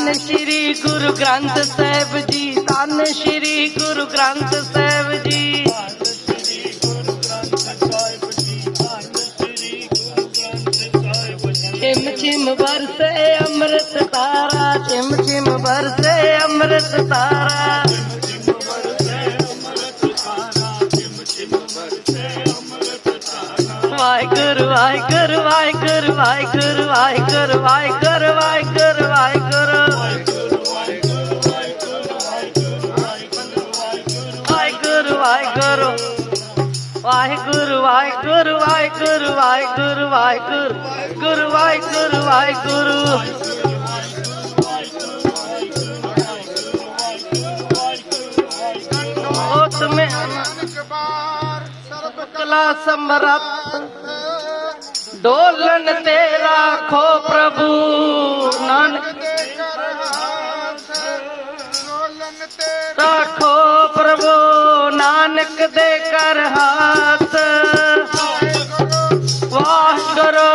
ਧੰਨ ਸ੍ਰੀ ਗੁਰੂ ਗ੍ਰੰਥ ਸਾਹਿਬ ਜੀ ਧੰਨ ਸ੍ਰੀ ਗੁਰੂ ਗ੍ਰੰਥ ਸਾਹਿਬ ਜੀ। ਛਿਮ ਛਿਮ ਵਰਸੇ ਅੰਮ੍ਰਿਤ ਤਾਰਾ ਛਿਮ ਛਿਮ ਵਰਸੇ ਅੰਮ੍ਰਿਤ ਤਾਰਾ। ਵਾਹਿਗੁਰੂ ਵਾਹਿਗੁਰੂ ਵਾਹਿਗੁਰੂ ਵਾਹਿਗੁਰੂ ਵਾਹਿਗੁਰੂ ਵਾਹਿਗੁਰੂ ਵਾਹਿਗੁਰੂ ਵਾਹਿਗੁਰੂ ਵਾਹਿਗੁਰੂ ਵਾਹਿਗੁਰੂ ਵਾਹਿਗੁਰੂ ਵਾਹਿਗੁਰੂ ਗੁਰੂ ਵਾਹਿਗੁਰੂ ਵਾਹਿਗੁਰੂ। में कला समरत डोलन ते राखो प्रभु नानक राखो प्रभु ਨਾਨਕ ਦੇ ਕਰ ਹੱਥ। ਵਾਹਿਗੁਰੂ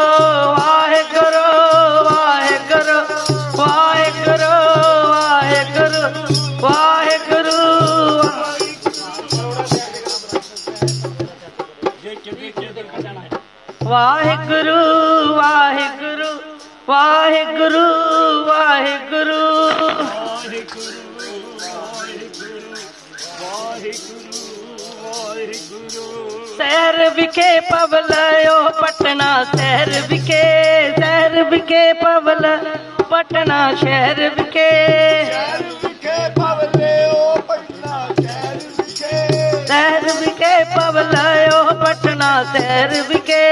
ਵਾਹਿਗੁਰੂ ਵਾਹਿਗੁਰੂ ਵਾਹਿਗੁਰੂ ਵਾਹਿਗੁਰੂ ਵਾਹਿਗੁਰੂ ਵਾਹਿਗੁਰੂ। ਵਾਹਿਗੁਰੂ ਵਾਹਿਗੁਰੂ ਵਾਹਿਗੁਰੂ। शहर विखे पवलो पटना शहर विखे शहर विखे पवल पटना शहर विखे। शहर विखे पवलो पटना शहर विखे।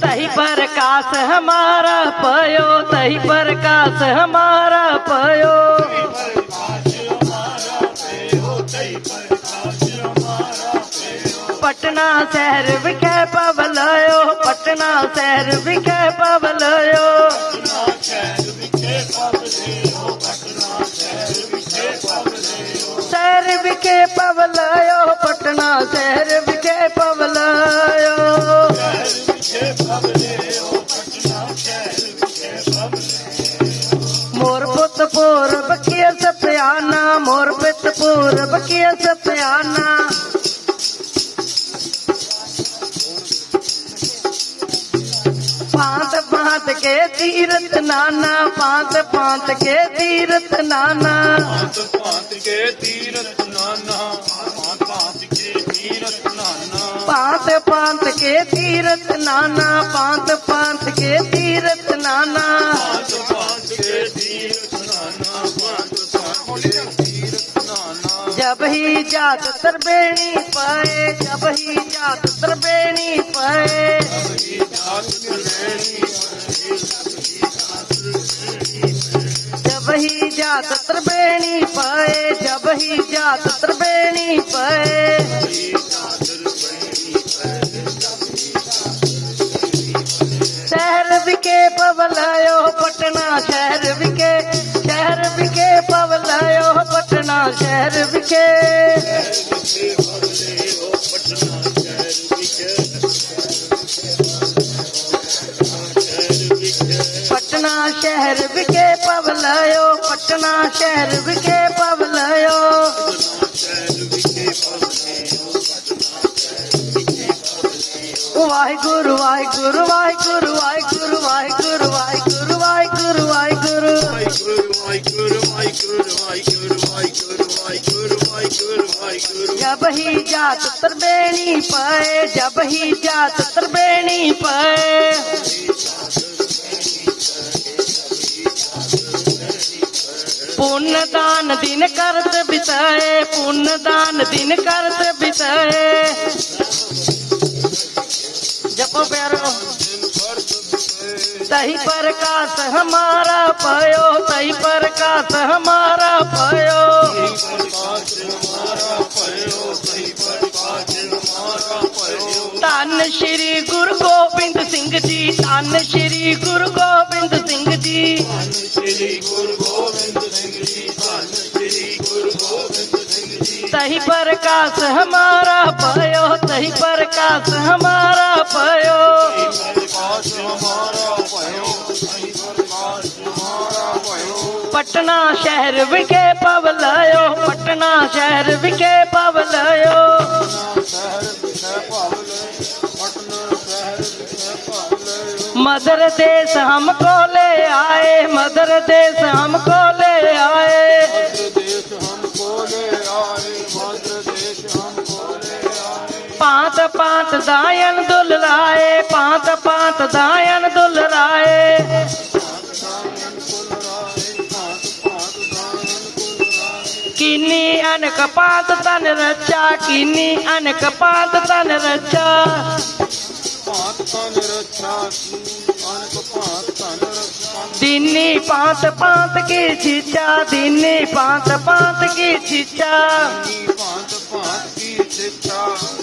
सही प्रकाश हमारा पयो सही प्रकाश हमारा पयो। ਪਟਨਾ ਸ਼ਹਿਰ ਵਿਖੇ ਪਵ ਲਾਇਓ, ਪਟਨਾ ਸ਼ਹਿਰ ਵਿਖੇ ਪਵ ਲਾਇਓ। ਸ਼ਹਿਰ ਵਿਖੇ ਪਵ ਲਾਇਓ, ਪਟਨਾ ਸ਼ਹਿਰ ਵਿਖੇ ਪਵ ਲਾਇਓ। ਮੋਰ ਪੁੱਤ ਪੂਰਬ ਕੀ ਸਪਿਆਨਾ ਮੋਰ ਪੁੱਤ ਪੂਰਬ ਕੀ ਸਪਿਆਨਾ के तीरथ नाना पाँच पाँच के तीरथ नाना। पाँच पाँच के तीरथ नाना पाँच पाँच के तीरथ नाना। पाँच के नाना नाना। जब ही जात तरबेणी पाए जब ही जात तरबेणी पाए। जब ही जात त्रिवेणी पाए जब ही जात त्रिवेणी पाए शहर विके पवलायो पटना शहर विके शहर विके पवलायो पटना शहर विके ਪਵਲਯੋ ਪਟਨਾ ਸ਼ਹਿਰ ਵਿਖੇ ਪਵਲਯੋ ਵਾਹਿਗੁਰੂ ਵਾਹਿਗੁਰੂ ਵਾਹਿਗੁਰੂ ਵਾਹਿਗੁਰੂ ਵਾਹਿਗੁਰੂ ਵਾਹਿਗੁਰੂ ਵਾਹਿਗੁਰੂ ਵਾਹਿਗੁਰੂ ਵਾਹਿਗੁਰੂ ਵਾਹਿਗੁਰੂ ਵਾਹਿਗੁਰੂ ਵਾਹਿਗੁਰੂ ਵਾਹਿਗੁਰੂ ਵਾਹਿਗੁਰੂ। ਜਬ ਹੀ ਜਾਤ ਤਰਬੇਣੀ ਪਏ, ਜਬ ਹੀ ਜਾਤ ਤਰਬੇਣੀ ਪਏ। ਪੁੰਨ ਦਾਨ ਦਿਨ ਕਰਤ ਬਿਤਾਏ ਪੁੰਨ ਦਾਨ ਦਿਨ ਕਰਤ ਬਿਤਾਏ ਜਪੋ ਪਿਆਰੋ। ਦਿਨ ਤਹੀ ਪ੍ਰਕਾਸ਼ ਹਮਾਰਾ ਪਇਓ, ਤਹੀ ਪ੍ਰਕਾਸ਼ ਹਮਾਰਾ ਪਇਓ। ਸਹੀ ਪ੍ਰਕਾਸ਼ ਹਮਾਰਾ ਭਇਓ ਧੰਨ ਸ਼੍ਰੀ ਗੁਰੂ ਗੋਬਿੰਦ ਸਿੰਘ ਜੀ, ਧੰਨ प्रकाश हमारा भयो तही प्रकाश हमारा भयो पटना शहर विखे पवलायो पटना शहर विखे पवलायो मदर देश हमको ले आए मदर देश हमको ले आए ਪਾਂਤ ਪਾਂਤ ਦਾਇਨ ਦੁਲ ਰਾਏ ਪਾਂਤ ਪਾਂਤ ਦਾਇਨ ਦੁਲ ਰਾਏ ਕਿੰਨੀ ਅਨਕ ਪਾਂਤ ਤਨ ਰਚਾ, ਕਿੰਨੀ ਅਨਕ ਪਾਂਤ ਤਨ ਰਚਾ। ਪਾਂਤ ਤਨ ਰਚਾ ਅਨਕ ਪਾਂਤ ਤਨ ਰਚਾ ਦਿਨੀ ਪਾਂਤ ਪਾਂਤ ਕੀ ਚੀਚਾ ਦਿਨੀ ਪਾਂਤ ਪਾਂਤ ਕੀ ਚੀਚਾ शिक्षा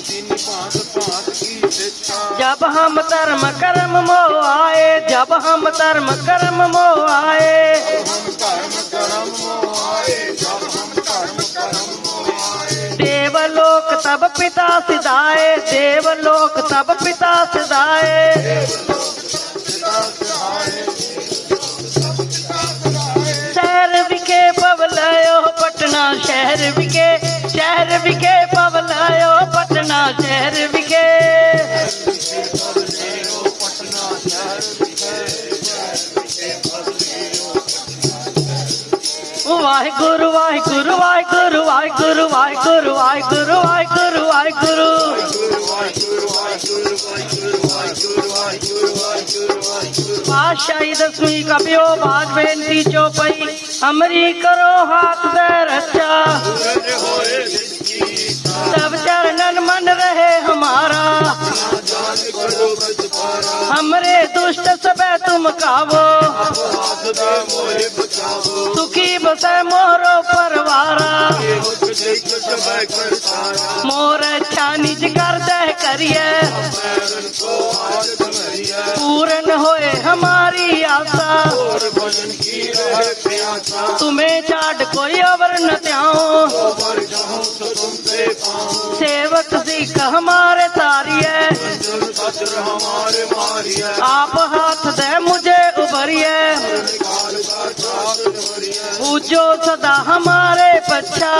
दिन पांच पांच की शिक्षा जब हम धर्म कर्म मो आए जब हम धर्म कर्म मो आए हम कर्म कर्म मो आए जब हम कर्म कर्म देवलोक तब पिता सिधाए देवलोक तब पिता सिधाए देवलोक ਪਟਨਾ ਸ਼ਹਿਰ ਵਿਖੇ। ਵਾਹਿਗੁਰੂ ਵਾਹਿਗੁਰੂ ਵਾਹਿਗੁਰੂ ਵਾਹਿਗੁਰੂ ਵਾਹਿਗੁਰੂ ਵਾਹਿਗੁਰੂ ਵਾਹਿਗੁਰੂ ਵਾਹਿਗੁਰੂ। ਪਾਸ਼ਾਹੀ ਦਸਵੀਂ ਕਬਿਓ ਬਾਜ ਬੇਨਤੀ ਚੋਪਈ। ਅਮਰੀ ਕਰੋ ਹੱਥ ਦੇ ਰੱਚਾ ਹੋਏ सब चरणन मन रहे हमारा हमरे दुष्ट सब तुम कावो सुखी बसे मोरो परवारा मोर अच्छा निज कर तय करिए पूरन होए हमारी आशा तुम्हें चाट कोई अवर न त्याओ तो सेवक सिख हमारे तारिये आप हाथ दे मुझे उभरिए जो सदा हमारे बच्चा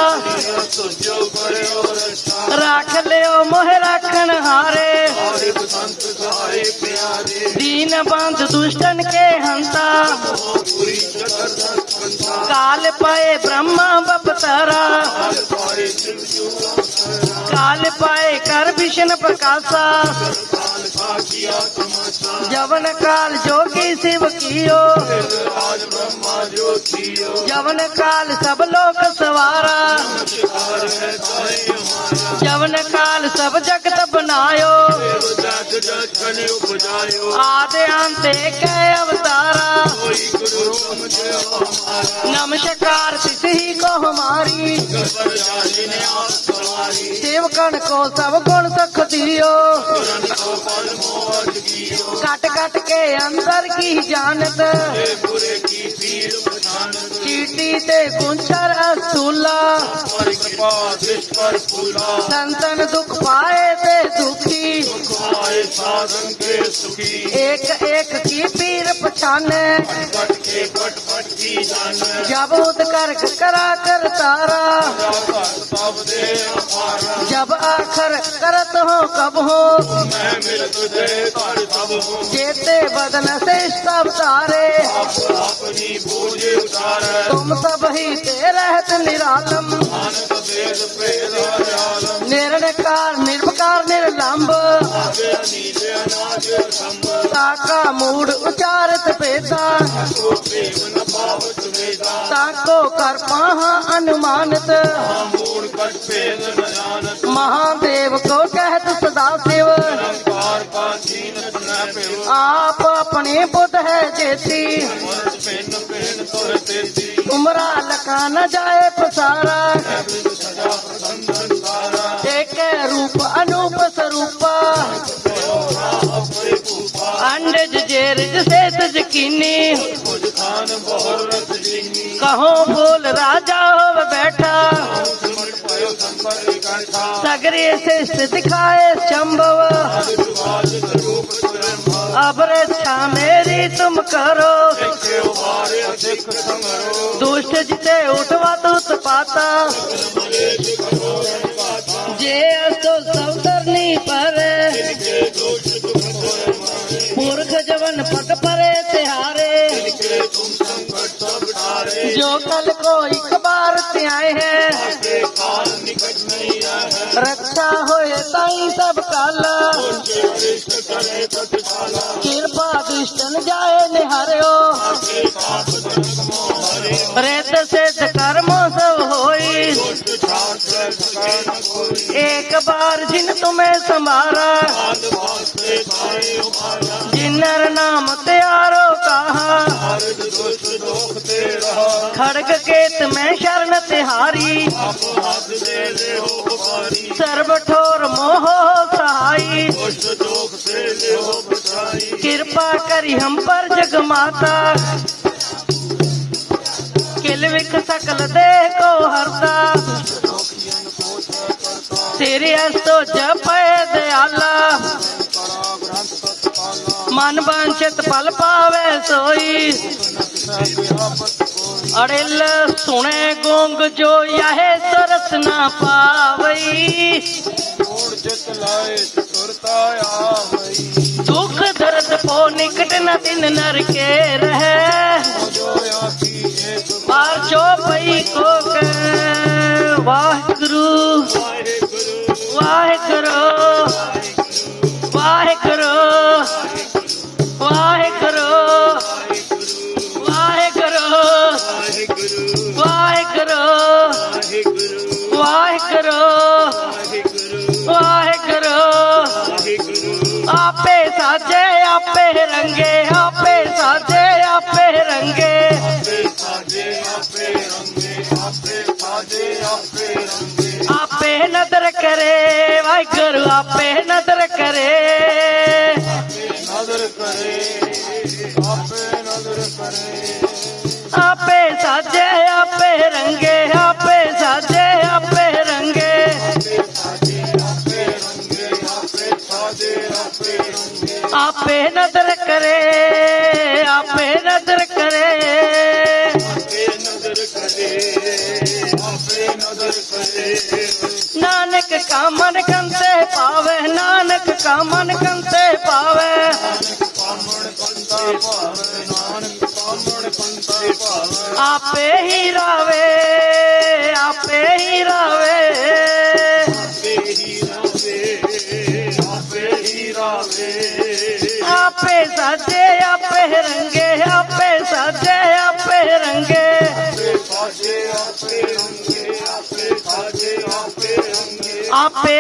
रख लियो मोह रखन हारे दीन बंद दुष्टन के हंता काल पाए ब्रह्मा बपतारा लाल पाए कर विष्ण प्रकाशा जवन काल जोगी शिव कियो जवन काल सब लोक सवारा जवन काल सब जगत बनायो आदे अंत एक अवतारा नमस्कार तिथि को हमारी सेवका ਕੋ ਸਭ ਗੁਣ ਸੁਖ ਦਿਓ ਕੱਟ ਕੱਟ ਕੇ ਅੰਦਰ ਕੀ ਜਾਣਤ। ਚੀਟੀ ਤੇ ਗੁੰਚਰ ਅਸੂਲਾ। ਸੰਤਨ ਦੁਖ ਪਾਏ ਤੇ ਦੁਖੀ। ਇੱਕ ਇੱਕ ਕੀ ਪੀਰ ਪਛਾਨੇ। ਫਟ ਫਟ ਕੀ ਜਾਣੈ ਜਬ ਉਦਕਰ ਕਰਾ ਕਰ ਤਾਰਾ। ਸਭ ਦੇ ਅਪਾਰਾ ਜਬ ਆਖਰ ਕਰਤ ਹੋ ਕਬ ਹੋ। ਮੈਂ ਮਿਲ ਤੁਝੇ ਪਰ ਸਭ ਹੋ ਜੇਤੇ ਬਦਨ ਸੇ ਸਭ ਤਾਰੇ ਆਪ ਆਪਣੀ ਬੋਝ ਉਤਾਰੈ ਤੁਮ ਸਭ ਹੀ ਤੇ ਰਹਿਤ ਨਿਰਾਲਮ। ਆਨੰਦ ਬੇਦ ਪ੍ਰੇਦ ਆਲਮ ਨਿਰਣਕਾਰ ਨਿਰਭਕਾਰ ਨਿਰਲੰਭ ਆਗੇ ਨੀਲੇ ਅਨਾਜ ਸੰਭ ਤਾਕਾ ਮੂੜ ਉਚਾਰਤ ਭੇਦਾ। ਸੋ ताको कर महा अनुमानित महादेव को कहत सदा शिव आप अपने बुद्ध है जेती उमरा लखा न जाए पसारा एक रूप अनूप स्वरूपा अंडज जेरज से यकीनी ਖਾਨ ਬਹੁਰ ਰਸ ਜੀਨੀ। ਕਹੋ ਬੋਲ ਰਾਜਾ ਹੋਵ ਬੈਠਾ। ਸਿਮਰ ਪਇਓ ਸੰਪਰ ਇਕੰਠਾ ਸਗਰੇ ਸੇ ਸਥਿਤ ਖਾਏ ਸੰਭਵ ਆਦਿਵਾਜ ਸਰੂਪ ਸੁਰਮ ਅਬਰੇ ਛਾ ਮੇਰੀ ਤੁਮ ਕਰੋ। ਸਿੱਖਿਓ ਬਾਰੇ ਸਿੱਖ ਸਮਰੋ ਦੁਸ਼ਟ ਜਿਤੇ ਉਠਵਾ ਤੁਤ ਪਾਤਾ। ਸਿੱਖ ਸਮਰੇ ਸਿੱਖ ਅਕਾਲ ਕਿਰਪਾ ਦਿਸ਼ਟਨ ਜਾਏ ਨਿਹਾਰਿਓ। ਰੇਤ ਸਿੱਧ ਕਰਮ ਸਭ ਹੋਈ। ਇੱਕ ਬਾਰ ਜਿਨ ਤੁਮੇ ਸੰਭਾਰਾ। ਜਿਨਰ ਨਾਮ ਤਿਆਰੋ ਕਹਾ। ਖੜਗ ਕੇਤ ਮੈਂ ਸ਼ਰਨ ਤਿਹਾਰੀ। ਆਪ ਹੱਥ ਦੇ ਲਿਓ ਸਰਬ ਠੋਰ ਮੋਹ ਸਹਾਈ ਦੁਸ਼ਟ ਦੋਖ ਸੇ ਲਿਓ ਬਚਾਈ ਕਿਰਪਾ ਕਰੀ ਹਮ ਪਰ ਜਗ ਮਾਤਾ। ਕਿਲ ਵਿਖ ਸਕਲ ਦੇ ਕੋ ਹਰਦਾ। ਤੇਰੇ ਅਸਤੋ ਜਪੈ ਦਿਆਲਾ। ਮਨ ਬੰਛਿਤ ਫਲ ਪਾਵੇ ਸੋਈ। ਅੜਿਲ ਸੁਣੇ ਗੋਂਗ ਜੋ ਯਹੇ ਸਰਸ ਨਾ ਪਾਵਈ। ਕੋੜ ਜਿਤ ਲਾਏ ਤੁਰਤਾ ਆਵਈ ਦੁਖ ਦਰਦ ਪੋ ਨਿਕਟ ਨ ਦਿਨ ਨਰ ਕੇ ਰਹੇ। ਮਾਰ ਜੋ ਪਈ ਕੋ ਕੈ ਵਾਹਿਗੁਰੂ ਵਾਹਿਗੁਰੂ ਵਾਹਿਗੁਰੂ ਵਾਹਿਗੁਰੂ। ਵਾਹਿਗੁਰੂ ਵਾਹਿਗੁਰੂ ਵਾਹਿਗੁਰੂ ਵਾਹਿਗੁਰੂ ਵਾਹਿਗੁਰੂ। ਆਪੇ ਸਾਜੇ, ਆਪੇ ਰੰਗੇ, ਆਪੇ ਸਾਜੇ, ਆਪੇ ਰੰਗੇ। ਆਪੇ ਨਦਰ ਕਰੇ, ਵਾਹਿਗੁਰੂ, ਆਪੇ ਨਦਰ ਆਪੇ ਨਦਰ ਕਰੇ ਆਪੇ ਨਦਰ ਕਰੇ। ਆਪੇ ਨਦਰ ਕਰੇ ਆਪੇ ਨਦਰ ਕਰੇ। ਨਾਨਕ ਕਾਮਨ ਕੰਤੇ ਪਾਵੇ ਨਾਨਕ ਕਾਮਨ ਕੰਤੇ ਪਾਵੇ। ਕਾਮਨ ਕੰਤਾ ਪਾਵੇ ਨਾਨਕ ਕਾਮਨ ਕੰਤੇ ਪਾਵੇ। ਆਪੇ ਹੀ ਰਾਵੇ। পাপে